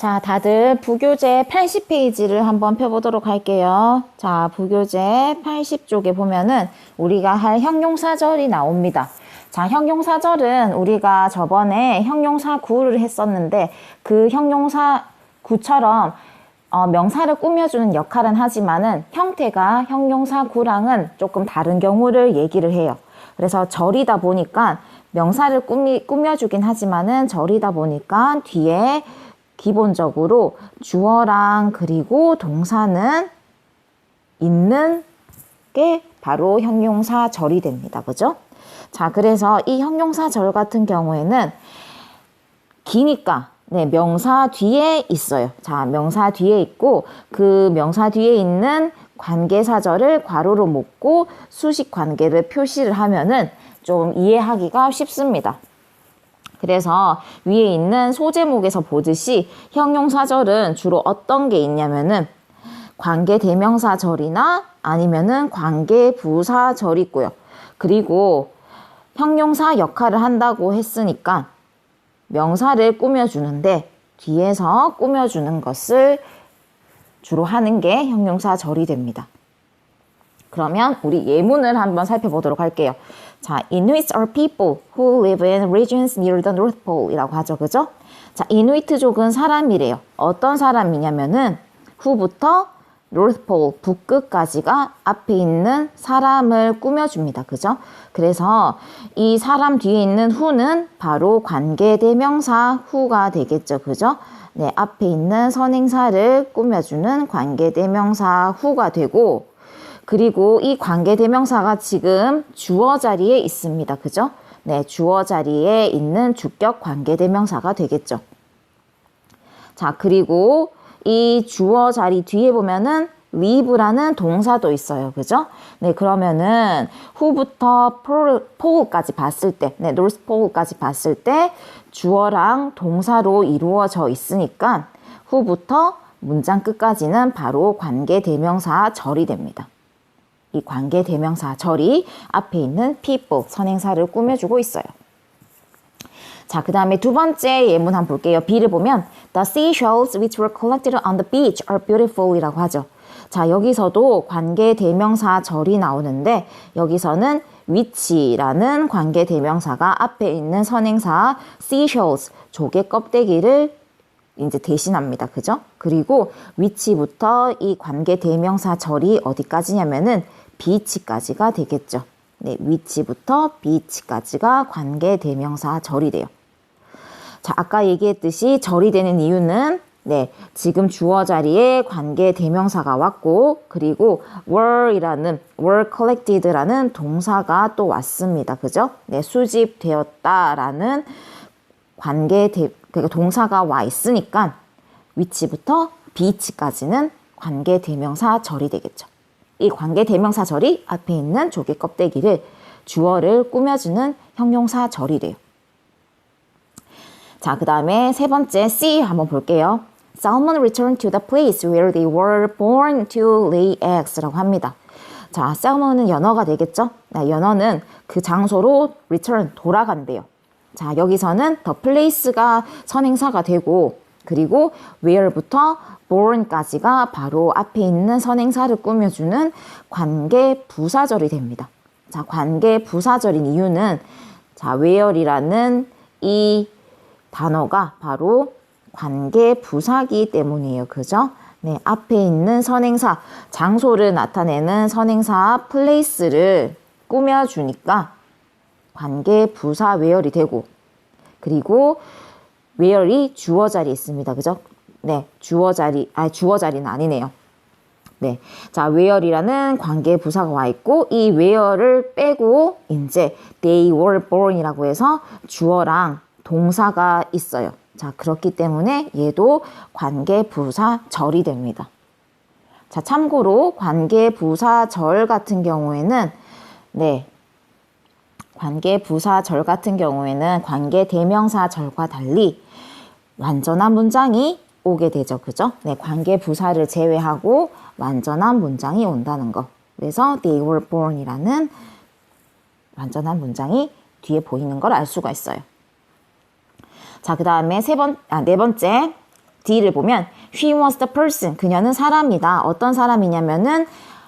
자, 다들 부교재 80페이지를 한번 펴보도록 할게요. 자, 부교재 80쪽에 보면은 우리가 할 형용사절이 나옵니다. 자, 형용사절은 우리가 저번에 형용사 구를 했었는데 그 형용사 구처럼 어, 명사를 꾸며주는 역할은 하지만은 형태가 형용사 구랑은 조금 다른 경우를 얘기를 해요. 그래서 절이다 보니까 명사를 꾸미, 꾸며주긴 하지만은 절이다 보니까 뒤에 기본적으로 주어랑 그리고 동사는 있는 게 바로 형용사 절이 됩니다. 그죠? 자, 그래서 이 형용사 절 같은 경우에는 기니까 네, 명사 뒤에 있어요. 자, 명사 뒤에 있고 그 명사 뒤에 있는 관계사절을 괄호로 묶고 수식 관계를 표시를 하면은 좀 이해하기가 쉽습니다. 그래서 위에 있는 소제목에서 보듯이 형용사절은 주로 어떤 게 있냐면은 관계 대명사절이나 아니면은 관계 부사절 있고요. 그리고 형용사 역할을 한다고 했으니까 명사를 꾸며주는데 뒤에서 꾸며주는 것을 주로 하는 게 형용사절이 됩니다. 그러면 우리 예문을 한번 살펴보도록 할게요. 자, Inuits are people who live in regions near the North Pole 이라고 하죠. 그죠? 자, 이누이트족은 사람이래요. 어떤 사람이냐면은 후부터 North Pole 북극까지가 앞에 있는 사람을 꾸며줍니다. 그죠? 그래서 이 사람 뒤에 있는 후는 바로 관계대명사 후가 되겠죠. 그죠? 네, 앞에 있는 선행사를 꾸며주는 관계대명사 후가 되고 그리고 이 관계 대명사가 지금 주어 자리에 있습니다. 그죠? 네, 주어 자리에 있는 주격 관계 대명사가 되겠죠. 자, 그리고 이 주어 자리 뒤에 보면은 live라는 동사도 있어요. 그죠? 네, 그러면은 후부터 포울까지 봤을 때, 네, north pole까지 봤을 때 주어랑 동사로 이루어져 있으니까 후부터 문장 끝까지는 바로 관계 대명사 절이 됩니다. 이 관계 대명사 절이 앞에 있는 people 선행사를 꾸며주고 있어요. 자, 그 다음에 두 번째 예문 한번 볼게요. B를 보면 The seashells which were collected on the beach are beautiful 이라고 하죠. 자, 여기서도 관계 대명사 절이 나오는데 여기서는 which라는 관계 대명사가 앞에 있는 선행사 seashells 조개 껍데기를 이제 대신합니다. 그죠? 그리고 which부터 이 관계 대명사 절이 어디까지냐면은 beach까지가 되겠죠. 네, which부터 beach까지가 관계 대명사 절이 돼요. 자, 아까 얘기했듯이 절이 되는 이유는 네, 지금 주어 자리에 관계 대명사가 왔고 그리고 were이라는 were collected라는 동사가 또 왔습니다. 그죠? 네, 수집되었다라는 관계 대 그러니까 동사가 와 있으니까 위치부터 beach까지는 관계 대명사 절이 되겠죠. 이 관계 대명사 절이 앞에 있는 조개 껍데기를 주어를 꾸며주는 형용사 절이래요. 자, 그 다음에 세 번째 C 한번 볼게요. Salmon returned to the place where they were born to lay eggs라고 합니다. 자, salmon은 연어가 되겠죠? 네, 연어는 그 장소로 return, 돌아간대요. 자, 여기서는 the place가 선행사가 되고, 그리고 where부터 born까지가 바로 앞에 있는 선행사를 꾸며주는 관계 부사절이 됩니다. 자, 관계 부사절인 이유는 자, where이라는 이 단어가 바로 관계 부사기 때문이에요. 그죠? 네, 앞에 있는 선행사, 장소를 나타내는 선행사 place를 꾸며주니까 관계 부사 where이 되고 그리고 where이 주어 자리에 있습니다. 그죠? 네, 주어 자리, 아 주어 자리는 아니네요. 네. 자, where이라는 관계 부사가 와 있고 이 where를 빼고 이제 they were born이라고 해서 주어랑 동사가 있어요. 자, 그렇기 때문에 얘도 관계 부사 절이 됩니다. 자, 참고로 관계 부사 절 같은 경우에는 네. 관계 부사 절 같은 경우에는 관계 대명사 절과 달리 완전한 문장이 오게 되죠. 그죠? 네, 관계 부사를 제외하고 완전한 문장이 온다는 거. 그래서 they were born이라는 완전한 문장이 뒤에 보이는 걸 알 수가 있어요. 자, 그 다음에 세 번, 아, 네 번째. D를 보면 She was the person. 그녀는 사람이다. 어떤 사람이냐면은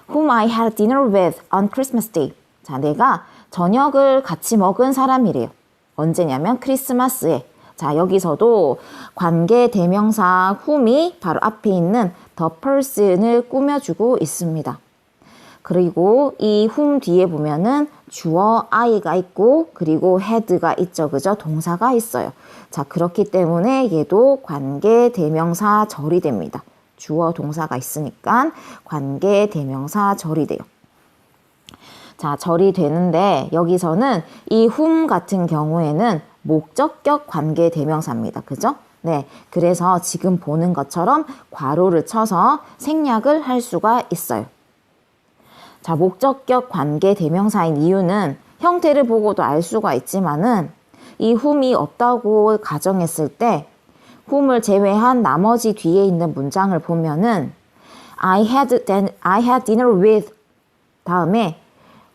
whom I had dinner with on Christmas Day. 자, 내가 저녁을 같이 먹은 사람이래요. 언제냐면 크리스마스에. 자, 여기서도 관계 대명사 whom이 바로 앞에 있는 the person을 꾸며주고 있습니다. 그리고 이 whom 뒤에 보면은 주어 I가 있고 그리고 had가 있죠. 그죠? 동사가 있어요. 자, 그렇기 때문에 얘도 관계 대명사 절이 됩니다. 주어 동사가 있으니까 관계 대명사 절이 돼요. 자, 절이 되는데 여기서는 이 whom 같은 경우에는 목적격 관계 대명사입니다. 그죠? 네. 그래서 지금 보는 것처럼 괄호를 쳐서 생략을 할 수가 있어요. 자, 목적격 관계 대명사인 이유는 형태를 보고도 알 수가 있지만은 이 whom이 없다고 가정했을 때 whom을 제외한 나머지 뒤에 있는 문장을 보면은 I had then I had dinner with 다음에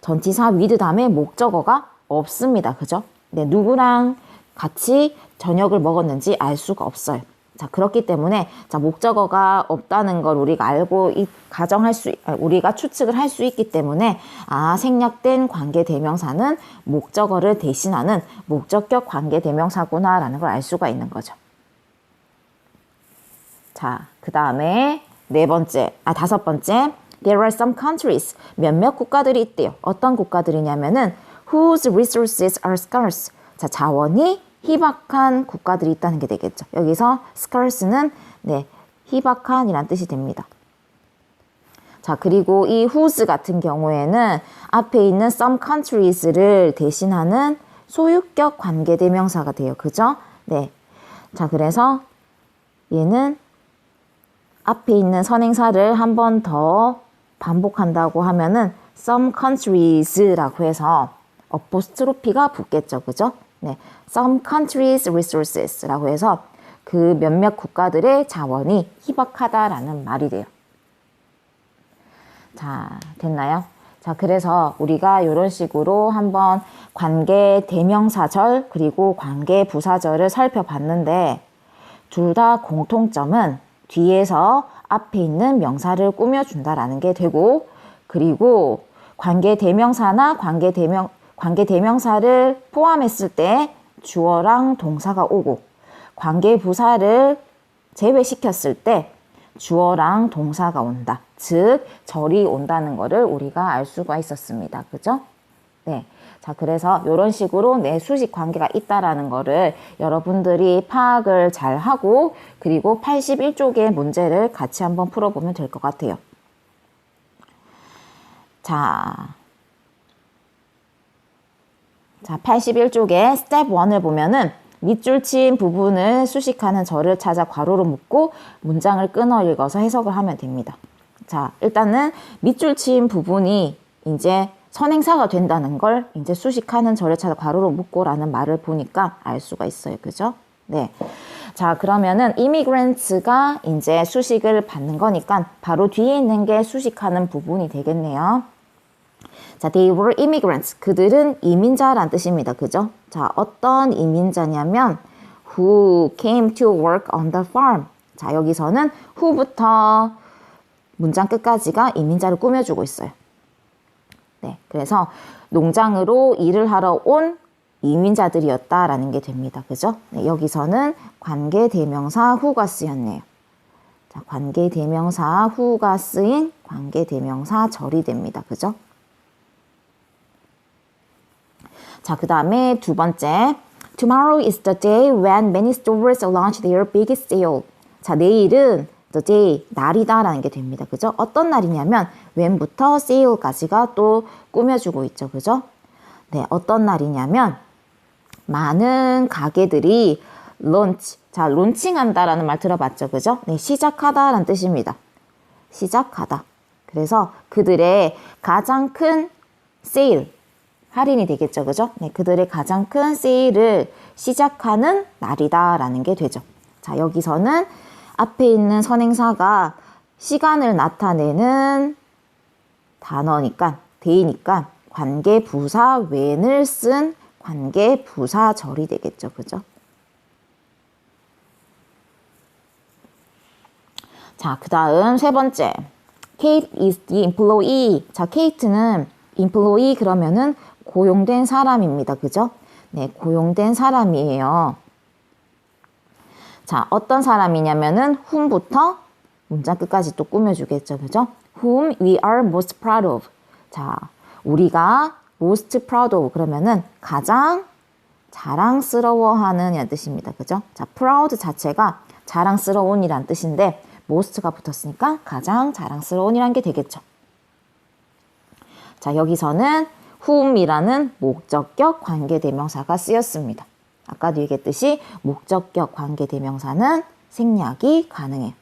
전치사 with 다음에 목적어가 없습니다. 그죠? 네, 누구랑 같이 저녁을 먹었는지 알 수가 없어요. 자, 그렇기 때문에 자, 목적어가 없다는 걸 우리가 알고 이, 가정할 수 아, 우리가 추측을 할 수 있기 때문에 아, 생략된 관계 대명사는 목적어를 대신하는 목적격 관계 대명사구나라는 걸 알 수가 있는 거죠. 자, 그다음에 네 번째, 아 다섯 번째. There are some countries. 몇몇 국가들이 있대요. 어떤 국가들이냐면은 whose resources are scarce. 자, 자원이 희박한 국가들이 있다는 게 되겠죠. 여기서 scarce는 네, 희박한이란 뜻이 됩니다. 자, 그리고 이 whose 같은 경우에는 앞에 있는 some countries를 대신하는 소유격 관계 대명사가 돼요. 그죠? 네. 자, 그래서 얘는 앞에 있는 선행사를 한 번 더 반복한다고 하면은 some countries라고 해서 어포스트로피가 붙겠죠. 그죠? 네. some countries resources라고 해서 그 몇몇 국가들의 자원이 희박하다라는 말이 돼요. 자, 됐나요? 자, 그래서 우리가 이런 식으로 한번 관계 대명사절 그리고 관계 부사절을 살펴봤는데 둘 다 공통점은 뒤에서 앞에 있는 명사를 꾸며준다라는 게 되고 그리고 관계 대명사나 관계 대명 관계 대명사를 포함했을 때 주어랑 동사가 오고 관계 부사를 제외시켰을 때 주어랑 동사가 온다. 즉 절이 온다는 것을 우리가 알 수가 있었습니다. 그죠? 네. 자, 그래서 이런 식으로 내 수식 관계가 있다라는 거를 여러분들이 파악을 잘 하고 그리고 81쪽의 문제를 같이 한번 풀어보면 될 것 같아요. 자. 자, 81쪽에 스텝 1을 보면은 밑줄 친 부분을 수식하는 절을 찾아 괄호로 묶고 문장을 끊어 읽어서 해석을 하면 됩니다. 자, 일단은 밑줄 친 부분이 이제 선행사가 된다는 걸 이제 수식하는 찾아 괄호로 묶고라는 말을 보니까 알 수가 있어요. 그죠? 네. 자, 그러면은 immigrants가 이제 수식을 받는 거니까 바로 뒤에 있는 게 수식하는 부분이 되겠네요. 자, they were immigrants. 그들은 이민자란 뜻입니다. 그죠? 자, 어떤 이민자냐면 who came to work on the farm. 자, 여기서는 who부터 문장 끝까지가 이민자를 꾸며주고 있어요. 네, 그래서 농장으로 일을 하러 온 이민자들이었다라는 게 됩니다. 그죠? 네, 여기서는 관계 대명사 후가 쓰였네요. 자, 관계 대명사 후가 쓰인 관계 대명사 절이 됩니다. 그죠? 자, 그 다음에 두 번째. Tomorrow is the day when many stores launch their biggest sale. 자, 내일은 the day, 날이다라는 게 됩니다. 그죠? 어떤 날이냐면 when부터 sale까지가 또 꾸며주고 있죠. 그죠? 네, 어떤 날이냐면 많은 가게들이 론치, 자, 론칭한다라는 말 들어봤죠. 그죠? 네, 시작하다라는 뜻입니다. 시작하다. 그래서 그들의 가장 큰 세일, 할인이 되겠죠. 그죠? 네, 그들의 가장 큰 세일을 시작하는 날이다라는 게 되죠. 자, 여기서는 앞에 있는 선행사가 시간을 나타내는 단어니까, 대이니까 관계 부사 when을 쓴 관계 부사절이 되겠죠. 그죠? 자, 그 다음 세 번째. Kate is the employee. 자, Kate는 employee 그러면은 고용된 사람입니다. 그죠? 네, 고용된 사람이에요. 자, 어떤 사람이냐면은 whom부터 문장 끝까지 또 꾸며주겠죠. 그죠? whom we are most proud of. 자, 우리가 most proud of 그러면은 가장 자랑스러워하는 이란 뜻입니다. 그죠? 자, proud 자체가 자랑스러운이란 뜻인데 most가 붙었으니까 가장 자랑스러운이란 게 되겠죠. 자, 여기서는 whom이라는 목적격 관계대명사가 쓰였습니다. 아까도 얘기했듯이 목적격 관계 대명사는 생략이 가능해요.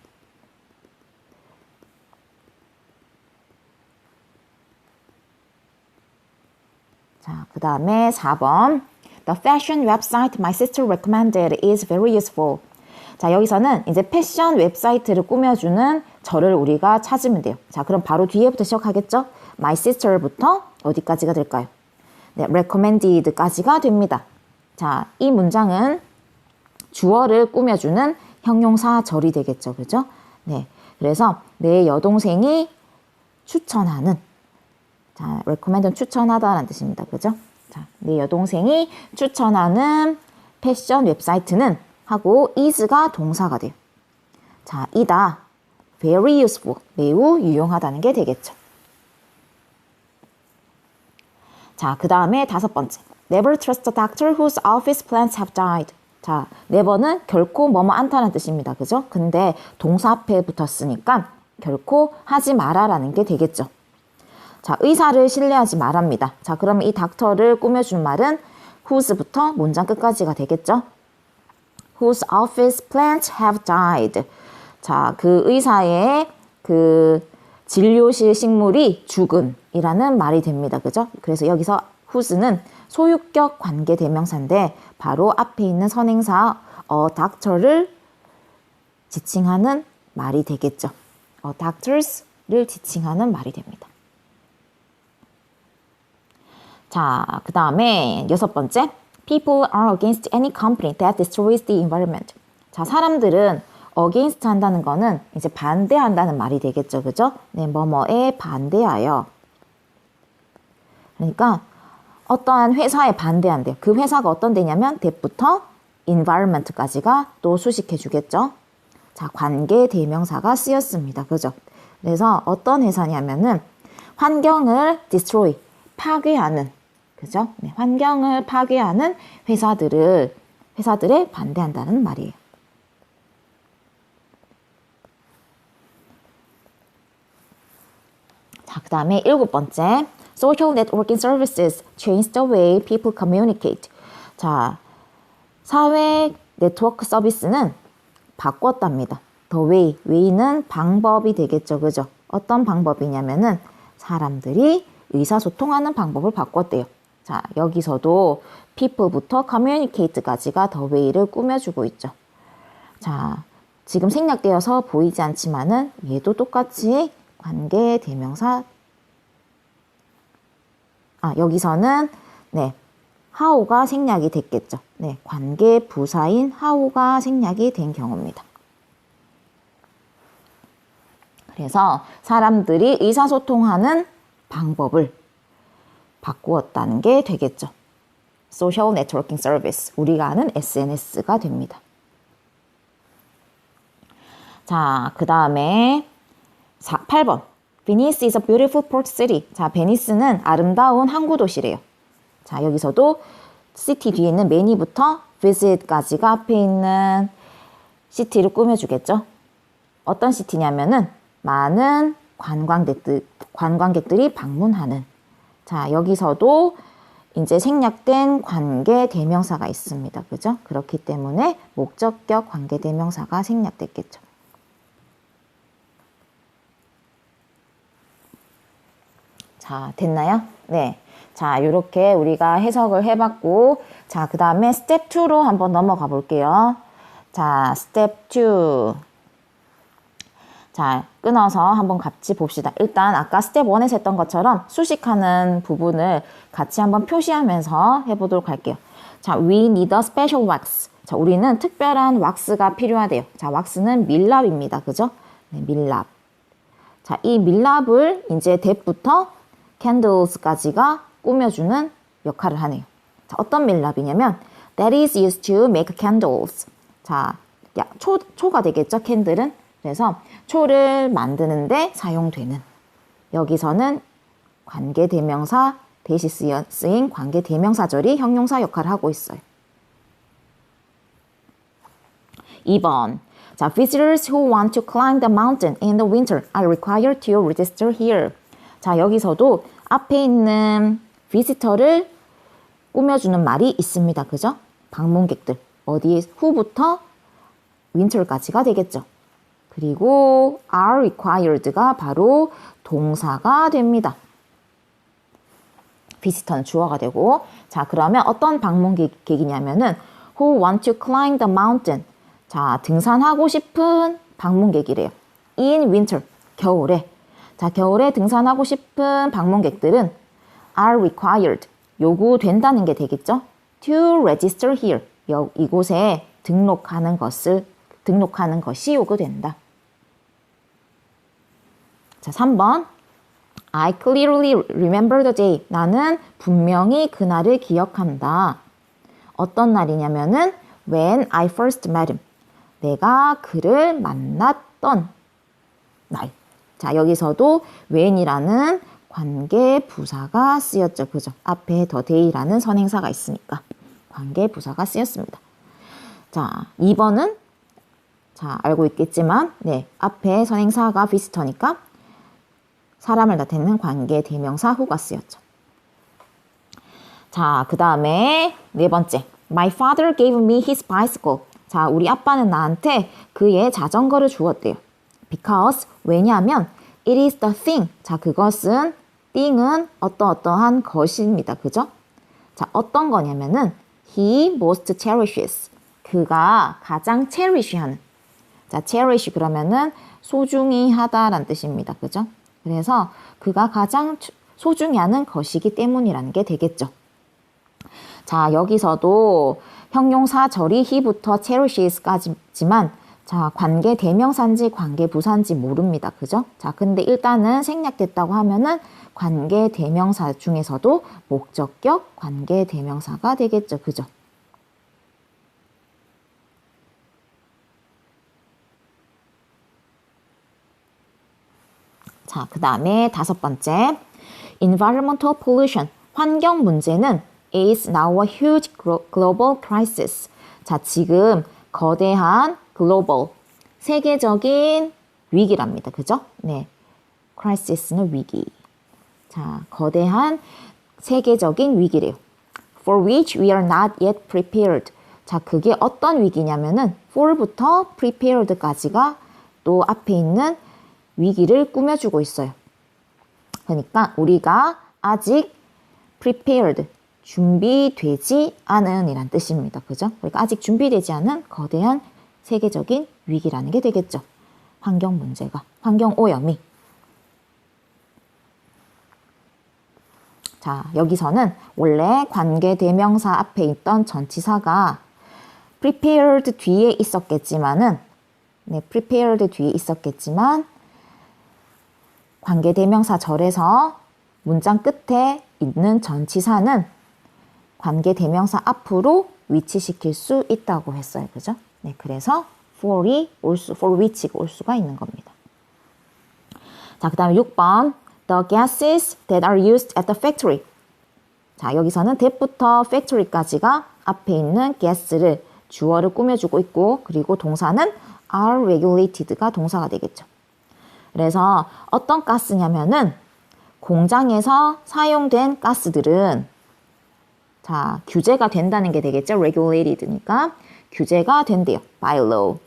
자, 그 다음에 4번. The fashion website my sister recommended is very useful. 자, 여기서는 이제 패션 웹사이트를 꾸며주는 저를 우리가 찾으면 돼요. 자, 그럼 바로 뒤에부터 시작하겠죠? My sister부터 어디까지가 될까요? 네, recommended까지가 됩니다. 자, 이 문장은 주어를 꾸며주는 형용사 절이 되겠죠. 그죠? 네. 그래서 내 여동생이 추천하는 자, recommend는 추천하다라는 뜻입니다. 그죠? 자, 내 여동생이 추천하는 패션 웹사이트는 하고 is가 동사가 돼요. 자, 이다. very useful. 매우 유용하다는 게 되겠죠. 자, 그 다음에 다섯 번째. Never trust a doctor whose office plants have died. 자, never는 결코 뭐뭐 않다는 뜻입니다. 그죠? 근데 동사 앞에 붙었으니까 결코 하지 마라라는 게 되겠죠. 자, 의사를 신뢰하지 말합니다. 자, 그러면 이 닥터를 꾸며준 말은 whose부터 문장 끝까지가 되겠죠. Whose office plants have died. 자, 그 의사의 그 진료실 식물이 죽은이라는 말이 됩니다. 그죠? 그래서 여기서 whose는 소유격 관계 대명사인데 바로 앞에 있는 선행사 어 doctor를 지칭하는 말이 되겠죠. 어 doctors를 지칭하는 말이 됩니다. 자, 그 다음에 여섯 번째. People are against any company that destroys the environment. 자, 사람들은 against 한다는 거는 이제 반대한다는 말이 되겠죠. 그죠? 네, 뭐뭐에 반대하여. 그러니까 어떠한 회사에 반대한대요. 그 회사가 어떤 데냐면 that부터 environment까지가 또 수식해 주겠죠. 자, 관계 대명사가 쓰였습니다. 그죠? 그래서 어떤 회사냐면은 환경을 destroy, 파괴하는 그죠? 네, 환경을 파괴하는 회사들을 회사들에 반대한다는 말이에요. 자, 그 다음에 일곱 번째. Social networking services change the way people communicate. 자, 사회 네트워크 서비스는 바꿨답니다. The way, way는 방법이 되겠죠. 그죠? 어떤 방법이냐면은 사람들이 의사소통하는 방법을 바꿨대요. 자, 여기서도 people부터 communicate까지가 the way를 꾸며주고 있죠. 자, 지금 생략되어서 보이지 않지만은 얘도 똑같이 관계 대명사 아, 여기서는 네. how가 생략이 됐겠죠. 네, 관계 부사인 how가 생략이 된 경우입니다. 그래서 사람들이 의사소통하는 방법을 바꾸었다는 게 되겠죠. Social Networking Service. 우리가 아는 SNS가 됩니다. 자, 그 다음에 8번. Venice is a beautiful port city. 자, 베니스는 아름다운 항구 도시래요. 자, 여기서도 city 뒤에 있는 many부터 visit까지가 앞에 있는 시티를 꾸며주겠죠. 어떤 시티냐면은 많은 관광객들, 관광객들이 방문하는. 자, 여기서도 이제 생략된 관계 대명사가 있습니다. 그죠? 그렇기 때문에 목적격 관계 대명사가 생략됐겠죠. 자, 됐나요? 네. 자, 이렇게 우리가 해석을 해봤고, 자, 그 다음에 스텝 2로 한번 넘어가 볼게요. 자, 스텝 2. 자, 끊어서 한번 같이 봅시다. 일단 아까 스텝 1에서 했던 것처럼 수식하는 부분을 같이 한번 표시하면서 해보도록 할게요. 자, we need a special wax. 자, 우리는 특별한 왁스가 필요하대요. 자, 왁스는 밀랍입니다. 그죠? 네, 밀랍. 자, 이 밀랍을 이제 that부터 candles까지가 꾸며주는 역할을 하네요. 자, 어떤 밀랍이냐면 that is used to make candles. 자, 야, 초, 초가 되겠죠, 캔들은. 그래서 초를 만드는데 사용되는. 여기서는 관계대명사 대시 쓰인 관계대명사절이 형용사 역할을 하고 있어요. 2번. 자, visitors who want to climb the mountain in the winter are required to register here. 자, 여기서도 앞에 있는 visitor를 꾸며주는 말이 있습니다. 그죠? 방문객들. 어디 후부터 winter까지가 되겠죠. 그리고 are required가 바로 동사가 됩니다. visitor는 주어가 되고 자 그러면 어떤 방문객이냐면은 who want to climb the mountain 자 등산하고 싶은 방문객이래요 in winter 겨울에 자 겨울에 등산하고 싶은 방문객들은 are required 요구된다는 게 되겠죠 to register here 여, 이곳에 등록하는 것을 등록하는 것이 요구된다 자 3번 I clearly remember the day. 나는 분명히 그날을 기억한다. 어떤 날이냐면은 when I first met him. 내가 그를 만났던 날. 자, 여기서도 when이라는 관계 부사가 쓰였죠. 그죠? 앞에 the day라는 선행사가 있으니까 관계 부사가 쓰였습니다. 자, 2번은 자, 알고 있겠지만 네, 앞에 선행사가 비스터니까 사람을 나타내는 관계 대명사 후가 쓰였죠. 자, 그 다음에 네 번째. My father gave me his bicycle. 자, 우리 아빠는 나한테 그의 자전거를 주었대요. Because 왜냐하면 it is the thing. 자, 그것은 thing은 어떠어떠한 것입니다. 그죠? 자, 어떤 거냐면은 he most cherishes. 그가 가장 cherish하는. 자, cherish 그러면은 소중히 하다라는 뜻입니다. 그죠? 그래서 그가 가장 소중히 하는 것이기 때문이라는 게 되겠죠. 자, 여기서도 형용사 절이 he부터 cherishes까지지만 자, 관계 대명사인지 관계 부사인지 모릅니다. 그죠? 자, 근데 일단은 생략됐다고 하면은 관계 대명사 중에서도 목적격 관계 대명사가 되겠죠. 그죠? 자, 그 다음에 다섯 번째. Environmental pollution. 환경 문제는 is now a huge global crisis. 자, 지금 거대한 global, 세계적인 위기랍니다. 그죠? 네. crisis는 위기. 자, 거대한 세계적인 위기래요. For which we are not yet prepared. 자, 그게 어떤 위기냐면은 for부터 prepared까지가 또 앞에 있는 위기를 꾸며주고 있어요. 그러니까 우리가 아직 prepared, 준비되지 않은 이란 뜻입니다. 그죠? 그러니까 아직 준비되지 않은 거대한 세계적인 위기라는 게 되겠죠. 환경 문제가, 환경 오염이. 자, 여기서는 원래 관계 대명사 앞에 있던 전치사가 prepared 뒤에 있었겠지만은, 네, prepared 뒤에 있었겠지만, 관계 대명사 절에서 문장 끝에 있는 전치사는 관계 대명사 앞으로 위치시킬 수 있다고 했어요. 그죠? 네, 그래서 for이 올 수, for which가 올 수가 있는 겁니다. 자, 그 다음에 6번. The gases that are used at the factory. 자, 여기서는 that부터 factory까지가 앞에 있는 gas를 주어를 꾸며주고 있고, 그리고 동사는 are regulated가 동사가 되겠죠. 그래서 어떤 가스냐면은 공장에서 사용된 가스들은 자, 규제가 된다는 게 되겠죠. regulated니까 규제가 된대요. by law.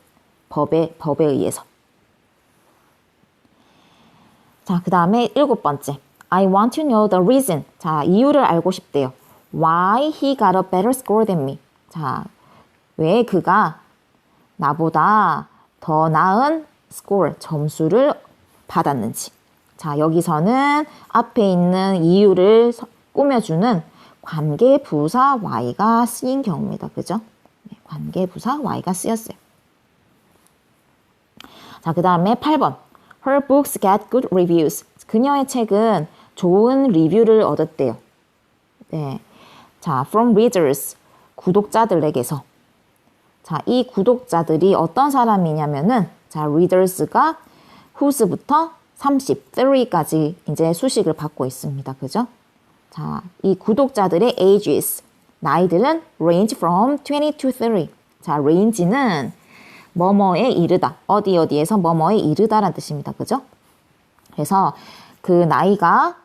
법에 법에 의해서. 자, 그다음에 일곱 번째. I want to know the reason. 자, 이유를 알고 싶대요. Why he got a better score than me. 자, 왜 그가 나보다 더 나은 score, 점수를 받았는지. 자, 여기서는 앞에 있는 이유를 꾸며주는 관계 부사 y가 쓰인 경우입니다. 그죠? 네, 관계 부사 y가 쓰였어요. 자, 자, 그 다음에 8번. Her books get good reviews. 그녀의 책은 좋은 리뷰를 얻었대요. 네. 자, from readers. 구독자들에게서. 자, 이 구독자들이 어떤 사람이냐면은, 자, readers가 whose부터 30, 3까지 이제 수식을 받고 있습니다. 그죠? 자, 이 구독자들의 ages. 나이들은 range from 20 to 30. 자, range는 뭐뭐에 이르다. 어디 어디에서 뭐뭐에 이르다라는 뜻입니다. 그죠? 그래서 그 나이가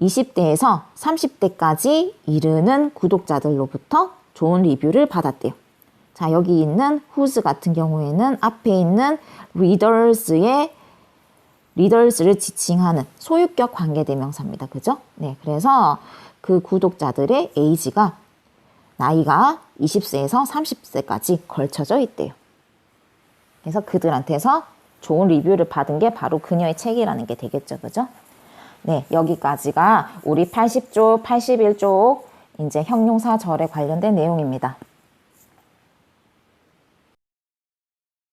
20대에서 30대까지 이르는 구독자들로부터 좋은 리뷰를 받았대요. 자, 여기 있는 whose 같은 경우에는 앞에 있는 readers의 리더스를 지칭하는 소유격 관계대명사입니다. 그죠? 네. 그래서 그 구독자들의 에이지가 나이가 20세에서 30세까지 걸쳐져 있대요. 그래서 그들한테서 좋은 리뷰를 받은 게 바로 그녀의 책이라는 게 되겠죠. 그죠? 네. 여기까지가 우리 80쪽, 81쪽 이제 형용사 절에 관련된 내용입니다.